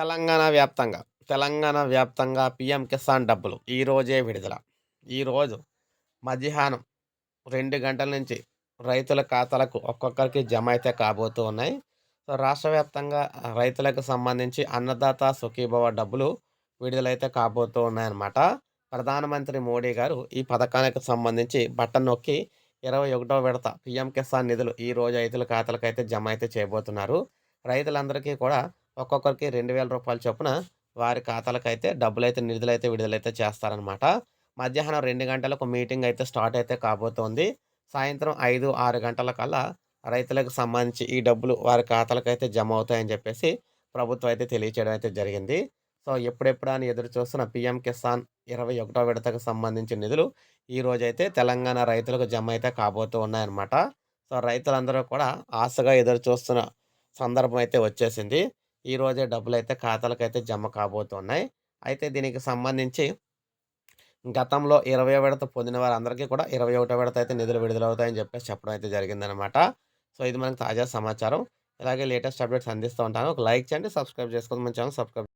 తెలంగాణ వ్యాప్తంగా తెలంగాణ వ్యాప్తంగా పీఎం కిసాన్ డబ్బులు ఈరోజే విడుదల. ఈరోజు మధ్యాహ్నం రెండు గంటల నుంచి రైతుల ఖాతాలకు ఒక్కొక్కరికి జమ అయితే కాబోతూ ఉన్నాయి. సో రాష్ట్ర వ్యాప్తంగా రైతులకు సంబంధించి అన్నదాత సుఖీభవ డబ్బులు విడుదలైతే కాబోతూ ఉన్నాయన్నమాట. ప్రధానమంత్రి మోడీ గారు ఈ పథకానికి సంబంధించి బటన్ నొక్కి ఇరవై ఒకటో విడత పీఎం కిసాన్ నిధులు ఈ రోజు రైతుల ఖాతాలకు అయితే జమ అయితే చేయబోతున్నారు. రైతులందరికీ కూడా ఒక్కొక్కరికి రెండు వేల రూపాయల చొప్పున వారి ఖాతాలకు అయితే నిధులైతే విడుదలైతే చేస్తారనమాట మధ్యాహ్నం రెండు గంటలకు మీటింగ్ అయితే స్టార్ట్ అయితే కాబోతోంది. సాయంత్రం ఐదు ఆరు గంటల కల్లా రైతులకు సంబంధించి ఈ డబ్బులు వారి ఖాతాలకు అయితే జమ అవుతాయని చెప్పేసి ప్రభుత్వం అయితే తెలియచేయడం అయితే జరిగింది. సో ఎప్పుడెప్పుడు అని ఎదురు చూస్తున్న పిఎం కిసాన్ ఇరవై ఒకటో విడతకు సంబంధించిన నిధులు ఈ రోజైతే తెలంగాణ రైతులకు జమ అయితే కాబోతూ ఉన్నాయన్నమాట. సో రైతులందరూ కూడా ఆశగా ఎదురు చూస్తున్న సందర్భం అయితే వచ్చేసింది. ఈ రోజే అయితే ఖాతాలకైతే జమ కాబోతున్నాయి. అయితే దీనికి సంబంధించి గతంలో 20 విడత పొందిన వారందరికీ కూడా 21 విడత అయితే నిధులు విడుదలవుతాయని చెప్పేసి చెప్పడం అయితే జరిగిందనమాట. సో, ఇది మనకు తాజా సమాచారం. ఇలాగే లేటెస్ట్ అప్డేట్స్ అందిస్తూ ఉంటాను. ఒక లైక్ చేయండి, సబ్స్క్రైబ్ చేసుకోండి. మన ఛానల్ సబ్స్క్రైబ్